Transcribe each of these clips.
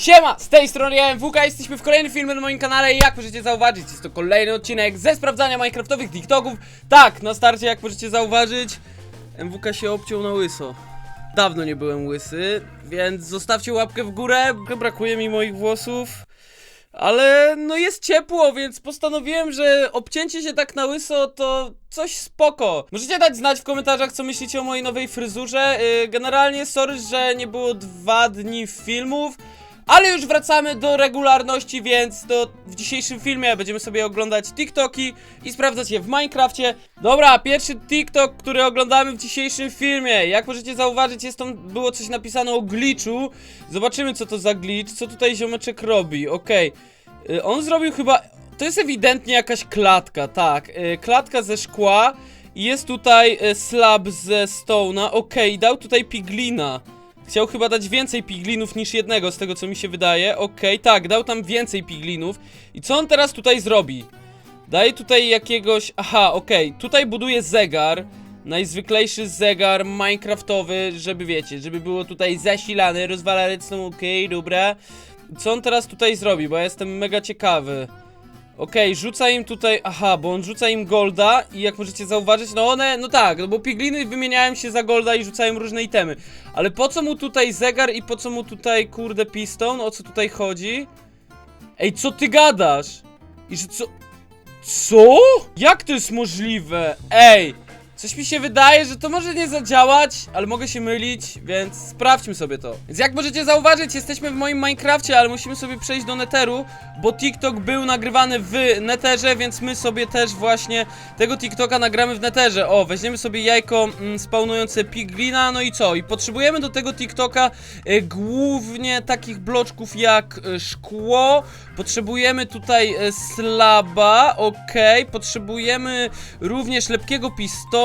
Siema, z tej strony ja MWK, jesteśmy w kolejnym filmie na moim kanale i jak możecie zauważyć, jest to kolejny odcinek ze sprawdzania minecraftowych TikToków Tak, na starcie jak możecie zauważyć, MWK się obciął na łyso Dawno nie byłem łysy, więc zostawcie łapkę w górę, brakuje mi moich włosów ale no jest ciepło, więc postanowiłem, że obcięcie się tak na łyso to coś spoko. Możecie dać znać w komentarzach, co myślicie o mojej nowej fryzurze. Yy, generalnie sorry, że nie było dwa dni filmów. Ale już wracamy do regularności, więc to w dzisiejszym filmie będziemy sobie oglądać TikToki i sprawdzać je w Minecrafcie. Dobra, pierwszy TikTok, który oglądamy w dzisiejszym filmie. Jak możecie zauważyć, jest tam, było coś napisane o glitchu. Zobaczymy, co to za glitch, co tutaj ziomeczek robi. Okej, Y, on zrobił chyba... To jest ewidentnie jakaś klatka, tak. Y, Klatka ze szkła jest tutaj y, slab ze stone'a. Okej, dał tutaj piglina. Chciał chyba dać więcej piglinów niż jednego, z tego co mi się wydaje. Okej, tak, dał tam więcej piglinów. I co on teraz tutaj zrobi? Daje tutaj jakiegoś... Aha, okej, tutaj buduje zegar. Najzwyklejszy zegar minecraftowy, żeby wiecie, żeby było tutaj zasilany, rozwala redstone, okej, dobra. Co on teraz tutaj zrobi, bo ja jestem mega ciekawy. Okej, rzuca im tutaj, aha, bo on rzuca im golda i jak możecie zauważyć, no one, no tak, no bo pigliny wymieniają się za golda i rzucają różne itemy. Ale po co mu tutaj zegar i po co mu tutaj, kurde, piston? O co tutaj chodzi? Ej, co ty gadasz? I że co... Co? Jak to jest możliwe? Ej! Coś mi się wydaje, że to może nie zadziałać, ale mogę się mylić, więc sprawdźmy sobie to. Więc jak możecie zauważyć, jesteśmy w moim Minecrafcie, ale musimy sobie przejść do Netheru, bo TikTok był nagrywany w Netherze, więc my sobie też właśnie tego TikToka nagramy w Netherze. O, weźmiemy sobie jajko mm, spawnujące piglina, no i co? I potrzebujemy do tego TikToka e, głównie takich bloczków jak e, szkło, potrzebujemy tutaj e, slaba, okej, potrzebujemy również lepkiego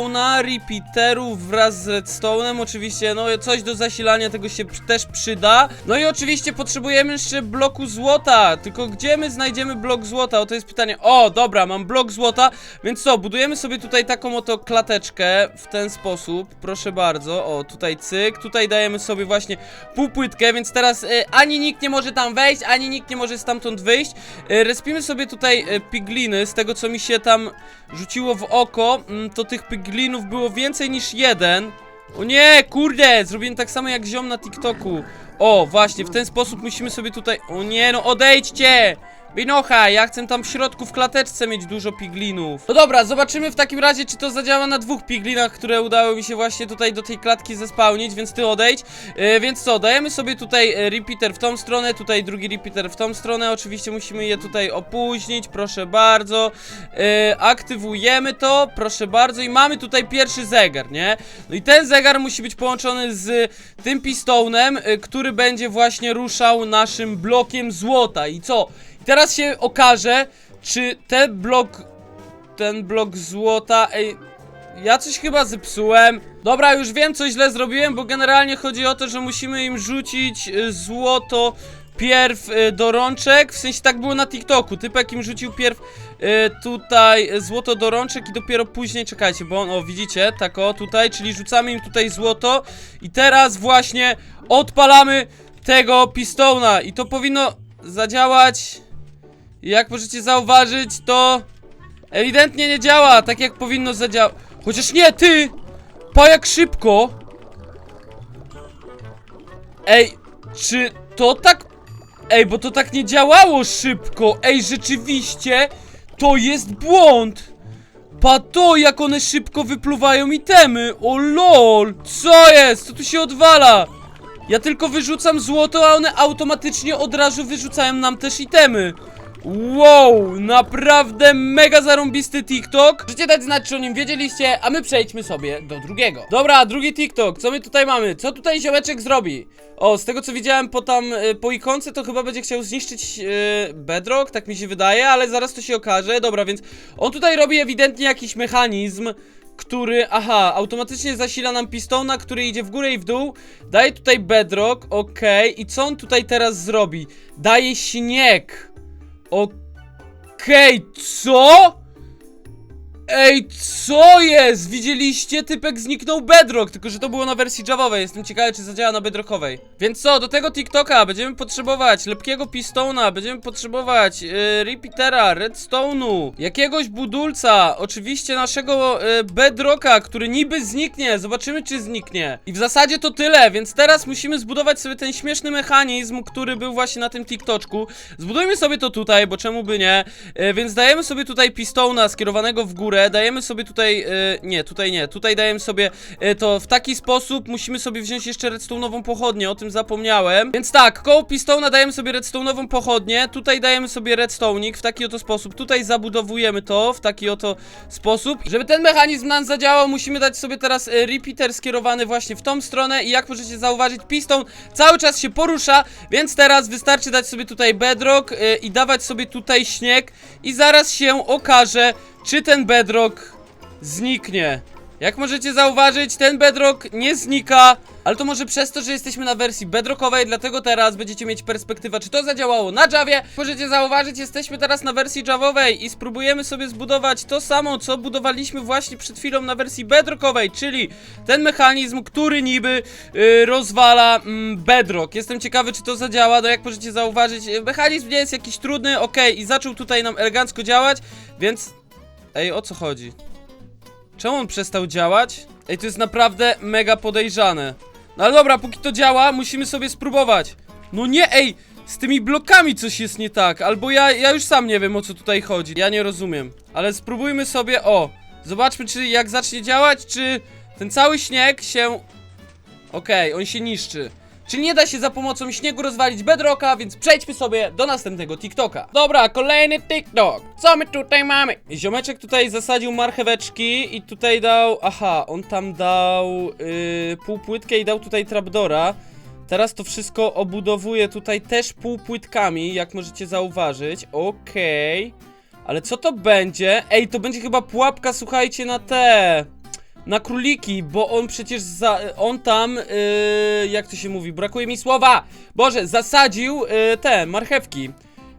pistona, repeaterów wraz z redstone'em, oczywiście, no coś do zasilania tego się też przyda. No i oczywiście potrzebujemy jeszcze bloku złota, tylko gdzie my znajdziemy blok złota? O, to jest pytanie. O, dobra, mam blok złota, więc co, budujemy sobie tutaj taką oto klateczkę w ten sposób, proszę bardzo, o, tutaj cyk, tutaj dajemy sobie właśnie półpłytkę, więc teraz e, ani nikt nie może tam wejść, ani nikt nie może stamtąd wyjść. E, respimy sobie tutaj e, pigliny, z tego co mi się tam rzuciło w oko, mm, to tych piglinów było więcej niż jeden. O nie, kurde, zrobiłem tak samo jak ziom na TikToku. O, właśnie, w ten sposób musimy sobie tutaj... O nie, no odejdźcie! Binocha, ja chcę tam w środku w klateczce mieć dużo piglinów. No dobra, zobaczymy w takim razie, czy to zadziała na dwóch piglinach, które udało mi się właśnie tutaj do tej klatki zespałnić, więc ty odejdź. E, więc co, dajemy sobie tutaj e, repeater w tą stronę, tutaj drugi repeater w tą stronę. Oczywiście musimy je tutaj opóźnić, proszę bardzo. E, aktywujemy to, proszę bardzo i mamy tutaj pierwszy zegar, nie? No i ten zegar musi być połączony z tym pistonem, który będzie właśnie ruszał naszym blokiem złota. I co? Teraz się okaże, czy ten blok, ten blok złota, ej, ja coś chyba zepsułem. Dobra, już wiem, co źle zrobiłem, bo generalnie chodzi o to, że musimy im rzucić y, złoto pierw y, do rączek, w sensie tak było na TikToku, typek im rzucił pierw y, tutaj złoto do rączek i dopiero później, czekajcie, bo on, o widzicie, tak o, tutaj, czyli rzucamy im tutaj złoto i teraz właśnie odpalamy tego pistona i to powinno zadziałać, jak możecie zauważyć, to ewidentnie nie działa tak jak powinno zadziałać, chociaż nie, ty, pa jak szybko, ej, czy to tak Ej, bo to tak nie działało szybko. Ej, rzeczywiście, to jest błąd. Pa to, jak one szybko wypluwają itemy. O lol. Co jest? Co tu się odwala? Ja tylko wyrzucam złoto, a one automatycznie od razu wyrzucają nam też itemy. Wow, naprawdę mega zarąbisty TikTok. Możecie dać znać, czy o nim wiedzieliście, a my przejdźmy sobie do drugiego. Dobra, drugi TikTok, co my tutaj mamy? Co tutaj ziomeczek zrobi? O, z tego co widziałem po tam, y, po ikonce, to chyba będzie chciał zniszczyć yy, Bedrock, tak mi się wydaje, ale zaraz to się okaże. Dobra, więc on tutaj robi ewidentnie jakiś mechanizm, który, aha, automatycznie zasila nam pistona, który idzie w górę i w dół. Daje tutaj Bedrock, okej. I co on tutaj teraz zrobi? Daje śnieg. Okej, co? Ej, co jest? Widzieliście? Typek zniknął Bedrock, tylko że to było na wersji Javowej. Jestem ciekawy, czy zadziała na Bedrockowej. Więc co, do tego TikToka będziemy potrzebować lepkiego pistona, będziemy potrzebować yy, repeatera, redstone'u, jakiegoś budulca, oczywiście naszego yy, Bedrocka, który niby zniknie. Zobaczymy, czy zniknie. I w zasadzie to tyle, więc teraz musimy zbudować sobie ten śmieszny mechanizm, który był właśnie na tym TikToczku. Zbudujmy sobie to tutaj, bo czemu by nie? Yy, więc dajemy sobie tutaj pistona skierowanego w górę, dajemy sobie tutaj, e, nie, tutaj nie, tutaj dajemy sobie e, to w taki sposób, musimy sobie wziąć jeszcze redstone'ową pochodnię, o tym zapomniałem. Więc tak, koło pistona dajemy sobie redstone'ową pochodnię, tutaj dajemy sobie redstone'ik w taki oto sposób, tutaj zabudowujemy to w taki oto sposób. Żeby ten mechanizm nam zadziałał, musimy dać sobie teraz e, repeater skierowany właśnie w tą stronę i jak możecie zauważyć, piston cały czas się porusza, więc teraz wystarczy dać sobie tutaj bedrock e, i dawać sobie tutaj śnieg i zaraz się okaże, czy ten bedrock zniknie. Jak możecie zauważyć, ten bedrock nie znika, ale to może przez to, że jesteśmy na wersji bedrockowej, dlatego teraz będziecie mieć perspektywę, czy to zadziałało na Javie. Możecie zauważyć, jesteśmy teraz na wersji Javowej i spróbujemy sobie zbudować to samo, co budowaliśmy właśnie przed chwilą na wersji bedrockowej, czyli ten mechanizm, który niby yy, rozwala mm, bedrock. Jestem ciekawy, czy to zadziała, no jak możecie zauważyć, yy, mechanizm nie jest jakiś trudny, okej, i zaczął tutaj nam elegancko działać, więc... Ej, o co chodzi? Czemu on przestał działać? Ej, to jest naprawdę mega podejrzane. No ale dobra, póki to działa, musimy sobie spróbować. No nie, ej! Z tymi blokami coś jest nie tak, albo ja, ja już sam nie wiem o co tutaj chodzi. Ja nie rozumiem. Ale spróbujmy sobie, o! Zobaczmy, czy jak zacznie działać, czy ten cały śnieg się... Okej, on się niszczy. Czyli nie da się za pomocą śniegu rozwalić bedrocka, więc przejdźmy sobie do następnego TikToka. Dobra, kolejny TikTok. Co my tutaj mamy? Ziomeczek tutaj zasadził marcheweczki i tutaj dał... Aha, on tam dał yy, półpłytkę i dał tutaj trapdora. Teraz to wszystko obudowuje tutaj też półpłytkami, jak możecie zauważyć. Okej. Ale co to będzie? Ej, to będzie chyba pułapka, słuchajcie, na te... Na króliki, bo on przecież za, on tam, yy, jak to się mówi, brakuje mi słowa! Boże, zasadził yy, te marchewki.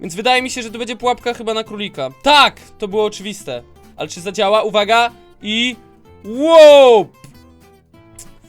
Więc wydaje mi się, że to będzie pułapka chyba na królika. Tak! To było oczywiste. Ale czy zadziała? Uwaga! I... Wow!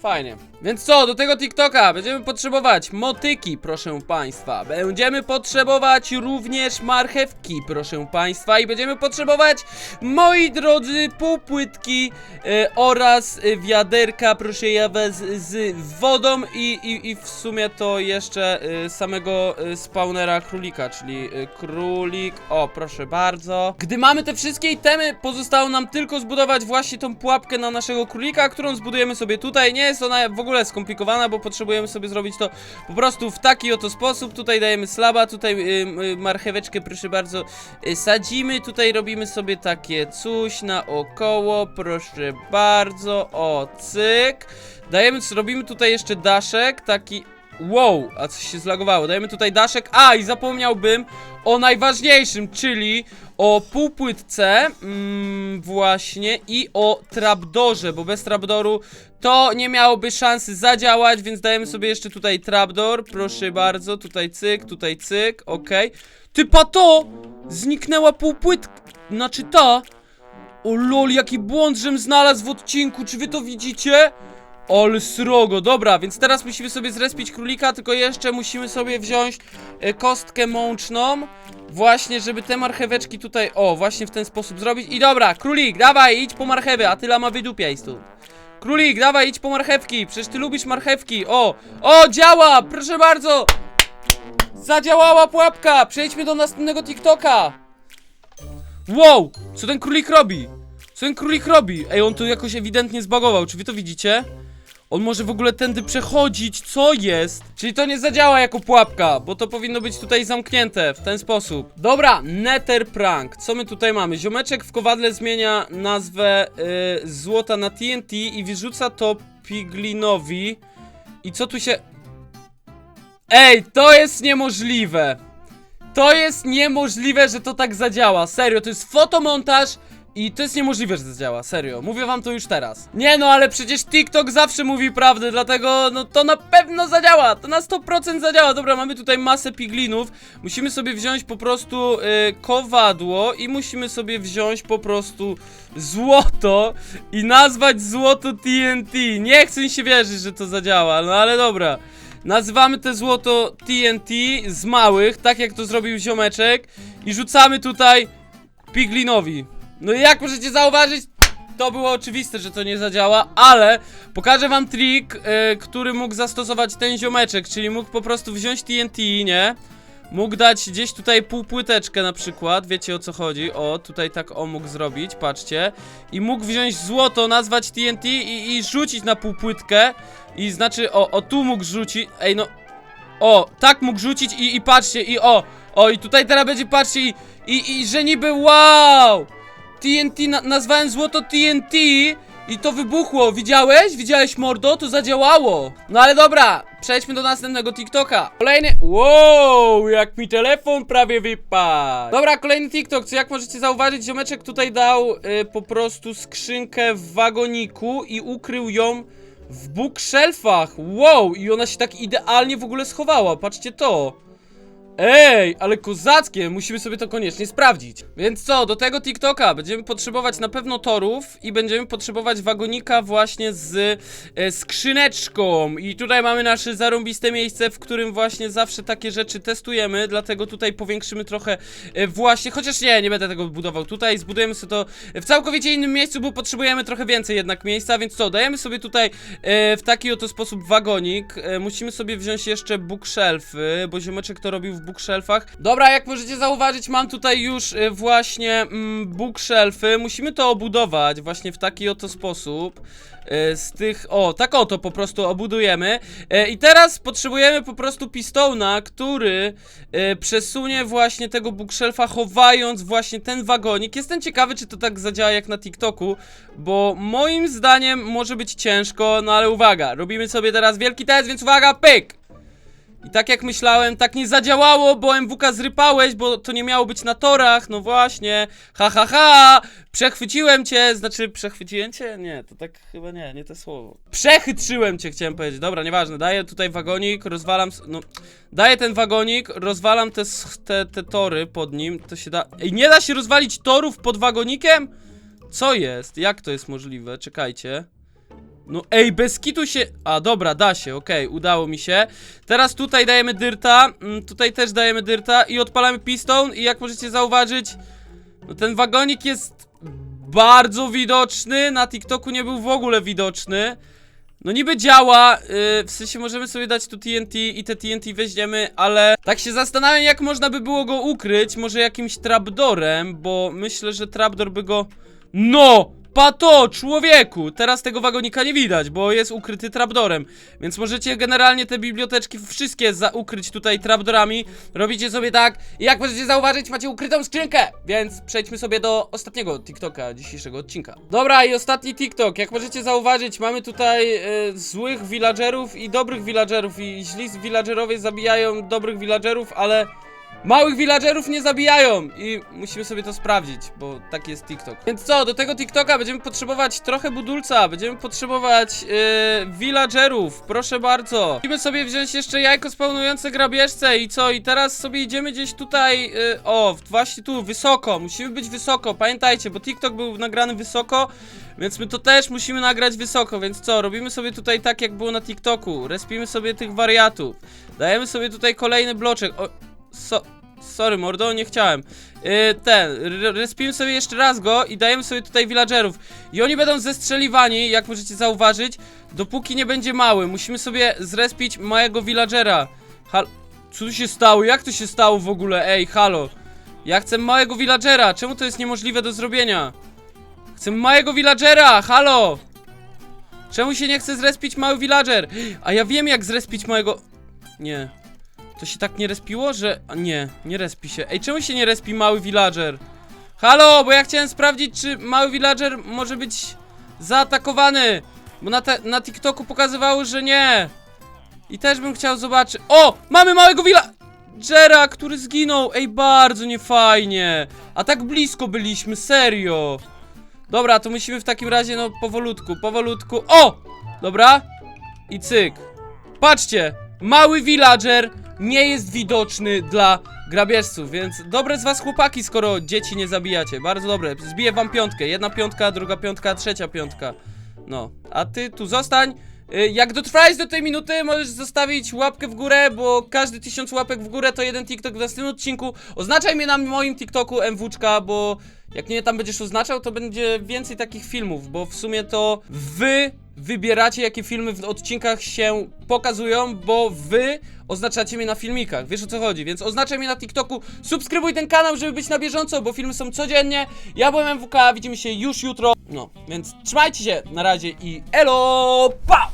Fajnie. Więc co, do tego TikToka będziemy potrzebować motyki, proszę państwa. Będziemy potrzebować również marchewki, proszę państwa. I będziemy potrzebować, moi drodzy, półpłytki e, oraz e, wiaderka, proszę ja was, z wodą i, i, i w sumie to jeszcze e, samego spawnera królika, czyli królik, o proszę bardzo. Gdy mamy te wszystkie itemy, pozostało nam tylko zbudować właśnie tą pułapkę na naszego królika, którą zbudujemy sobie tutaj. Nie jest ona w ogóle skomplikowana, bo potrzebujemy sobie zrobić to po prostu w taki oto sposób. Tutaj dajemy slaba, tutaj y, y, marcheweczkę, proszę bardzo, y, sadzimy. Tutaj robimy sobie takie coś naokoło, proszę bardzo, o cyk. Dajemy, robimy tutaj jeszcze daszek, taki... Wow, a coś się zlagowało. Dajemy tutaj daszek. A, i zapomniałbym o najważniejszym, czyli o półpłytce, mm, właśnie, i o trapdorze, bo bez trapdoru to nie miałoby szansy zadziałać, więc dajemy sobie jeszcze tutaj trapdor, proszę bardzo, tutaj cyk, tutaj cyk, okej. Ty pato! Zniknęła półpłytka, znaczy ta. O lol, jaki błąd, żem znalazł w odcinku, czy wy to widzicie? Ol srogo, dobra, więc teraz musimy sobie zrespić królika, tylko jeszcze musimy sobie wziąć e, kostkę mączną. Właśnie, żeby te marcheweczki tutaj, o, właśnie w ten sposób zrobić. I dobra, królik, dawaj, idź po marchewy, a ty lama wydupiaj stąd Królik, dawaj, idź po marchewki, przecież ty lubisz marchewki, o, o, działa, proszę bardzo. Zadziałała pułapka, przejdźmy do następnego TikToka. Wow, co ten królik robi? Co ten królik robi? Ej, on tu jakoś ewidentnie zbagował, czy wy to widzicie? On może w ogóle tędy przechodzić, co jest? Czyli to nie zadziała jako pułapka, bo to powinno być tutaj zamknięte w ten sposób. Dobra, Nether Prank. Co my tutaj mamy? Ziomeczek w kowadle zmienia nazwę y, złota na TNT i wyrzuca to Piglinowi. I co tu się... Ej, to jest niemożliwe! To jest niemożliwe, że to tak zadziała. Serio, to jest fotomontaż I to jest niemożliwe, że to działa, serio. Mówię wam to już teraz. Nie no, ale przecież TikTok zawsze mówi prawdę, dlatego no to na pewno zadziała. To na 100% zadziała. Dobra, mamy tutaj masę piglinów. Musimy sobie wziąć po prostu y, kowadło i musimy sobie wziąć po prostu złoto i nazwać złoto TNT. Nie chcę mi się wierzyć, że to zadziała, no ale dobra. Nazywamy te złoto TNT z małych, tak jak to zrobił ziomeczek i rzucamy tutaj Piglinowi. No i jak możecie zauważyć, to było oczywiste, że to nie zadziała, ale pokażę wam trik, e, który mógł zastosować ten ziomeczek, czyli mógł po prostu wziąć TNT, nie? Mógł dać gdzieś tutaj półpłyteczkę na przykład, wiecie o co chodzi, o, tutaj tak o mógł zrobić, patrzcie. I mógł wziąć złoto, nazwać TNT i, i rzucić na półpłytkę. I znaczy, o, o tu mógł rzucić, ej no O, tak mógł rzucić i, i patrzcie, i o, o i tutaj teraz będzie, patrzcie, i, i, i że niby wow TNT, na, nazwałem złoto TNT i to wybuchło, widziałeś? Widziałeś mordo? To zadziałało. No ale dobra, przejdźmy do następnego TikToka. Kolejny, wow, jak mi telefon prawie wypadł. Dobra, kolejny TikTok, co jak możecie zauważyć, ziomeczek tutaj dał y, po prostu skrzynkę w wagoniku i ukrył ją w bookshelfach. Wow, i ona się tak idealnie w ogóle schowała, patrzcie to Ej, ale kozackie, musimy sobie to koniecznie sprawdzić. Więc co, do tego TikToka będziemy potrzebować na pewno torów i będziemy potrzebować wagonika właśnie z e, skrzyneczką. I tutaj mamy nasze zarąbiste miejsce, w którym właśnie zawsze takie rzeczy testujemy, dlatego tutaj powiększymy trochę e, właśnie, chociaż nie, nie będę tego budował tutaj, zbudujemy sobie to w całkowicie innym miejscu, bo potrzebujemy trochę więcej jednak miejsca, więc co, dajemy sobie tutaj e, w taki oto sposób wagonik, e, musimy sobie wziąć jeszcze bookshelfy, bo ziomeczek to robił w bookshelfach. Dobra, jak możecie zauważyć, mam tutaj już y, właśnie mm, bookshelfy. Musimy to obudować właśnie w taki oto sposób. Y, Z tych, o, tak oto po prostu obudujemy. Y, I teraz potrzebujemy po prostu pistona, który przesunie właśnie tego bookshelfa, chowając właśnie ten wagonik. Jestem ciekawy, czy to tak zadziała jak na TikToku, bo moim zdaniem może być ciężko, no ale uwaga, robimy sobie teraz wielki test, więc uwaga, pyk! I tak jak myślałem, tak nie zadziałało, bo MWK zrypałeś, bo to nie miało być na torach, no właśnie. Ha ha ha! Przechwyciłem cię, znaczy przechwyciłem cię? Nie, to tak chyba nie, nie to słowo. Przechytrzyłem cię, chciałem powiedzieć. Dobra, nieważne, daję tutaj wagonik, rozwalam, no... Daję ten wagonik, rozwalam te, te, te tory pod nim, to się da... Ej, nie da się rozwalić torów pod wagonikiem? Co jest? Jak to jest możliwe? Czekajcie. No ej, bez kitu się... A, dobra, da się, okej, udało mi się. Teraz tutaj dajemy dyrta, mm, tutaj też dajemy dyrta i odpalamy piston i jak możecie zauważyć, no ten wagonik jest bardzo widoczny, na TikToku nie był w ogóle widoczny. No niby działa, yy, w sensie możemy sobie dać tu TNT i te TNT weźmiemy, ale tak się zastanawiam jak można by było go ukryć, może jakimś trapdorem, bo myślę, że trapdor by go... No! Pato, człowieku! Teraz tego wagonika nie widać, bo jest ukryty trapdorem. Więc możecie generalnie te biblioteczki wszystkie ukryć tutaj trapdorami. Robicie sobie tak i jak możecie zauważyć, macie ukrytą skrzynkę! Więc przejdźmy sobie do ostatniego TikToka dzisiejszego odcinka. Dobra, i ostatni TikTok. Jak możecie zauważyć, mamy tutaj e, złych villagerów i dobrych villagerów. I źli villagerowie zabijają dobrych villagerów, ale... Małych villagerów nie zabijają! I musimy sobie to sprawdzić, bo taki jest TikTok. Więc co, do tego TikToka będziemy potrzebować trochę budulca, będziemy potrzebować yy, villagerów, proszę bardzo. Musimy sobie wziąć jeszcze jajko spełnujące grabieżce. I co, i teraz sobie idziemy gdzieś tutaj, yy, o, właśnie tu, wysoko, musimy być wysoko, pamiętajcie, bo TikTok był nagrany wysoko, więc my to też musimy nagrać wysoko, więc co, robimy sobie tutaj tak jak było na TikToku, respimy sobie tych wariatów, dajemy sobie tutaj kolejny bloczek, o, so, sorry mordo, nie chciałem. Yy, ten, respimy sobie jeszcze raz go i dajemy sobie tutaj villagerów. I oni będą zestrzeliwani, jak możecie zauważyć, dopóki nie będzie mały. Musimy sobie zrespić małego villagera. Hal... Co tu się stało? Jak to się stało w ogóle? Ej, halo. Ja chcę małego villagera. Czemu to jest niemożliwe do zrobienia? Chcę małego villagera, halo. Czemu się nie chce zrespić mały villager? A ja wiem jak zrespić małego... Nie. To się tak nie respiło, że... A nie, nie respi się. Ej, czemu się nie respi mały villager? Halo, bo ja chciałem sprawdzić, czy mały villager może być zaatakowany. Bo na, na TikToku pokazywało, że nie. I też bym chciał zobaczyć... O! Mamy małego villagera, który zginął. Ej, bardzo niefajnie. A tak blisko byliśmy, serio. Dobra, to musimy w takim razie, no, powolutku, powolutku. O! Dobra. I cyk. Patrzcie, mały villager nie jest widoczny dla grabieżców, więc dobre z was chłopaki, skoro dzieci nie zabijacie. Bardzo dobre. Zbiję wam piątkę. Jedna piątka, druga piątka, trzecia piątka. No, a ty tu zostań. Y, Jak dotrwałeś do tej minuty, możesz zostawić łapkę w górę, bo każdy tysiąc łapek w górę to jeden TikTok w następnym odcinku. Oznaczaj mnie na moim TikToku MWczka, bo jak mnie tam będziesz oznaczał, to będzie więcej takich filmów, bo w sumie to wy wybieracie, jakie filmy w odcinkach się pokazują, bo wy oznaczacie mnie na filmikach. Wiesz o co chodzi, więc oznaczaj mnie na TikToku, subskrybuj ten kanał, żeby być na bieżąco, bo filmy są codziennie. Ja byłem MWK, widzimy się już jutro. No, więc trzymajcie się, na razie i elo, pa!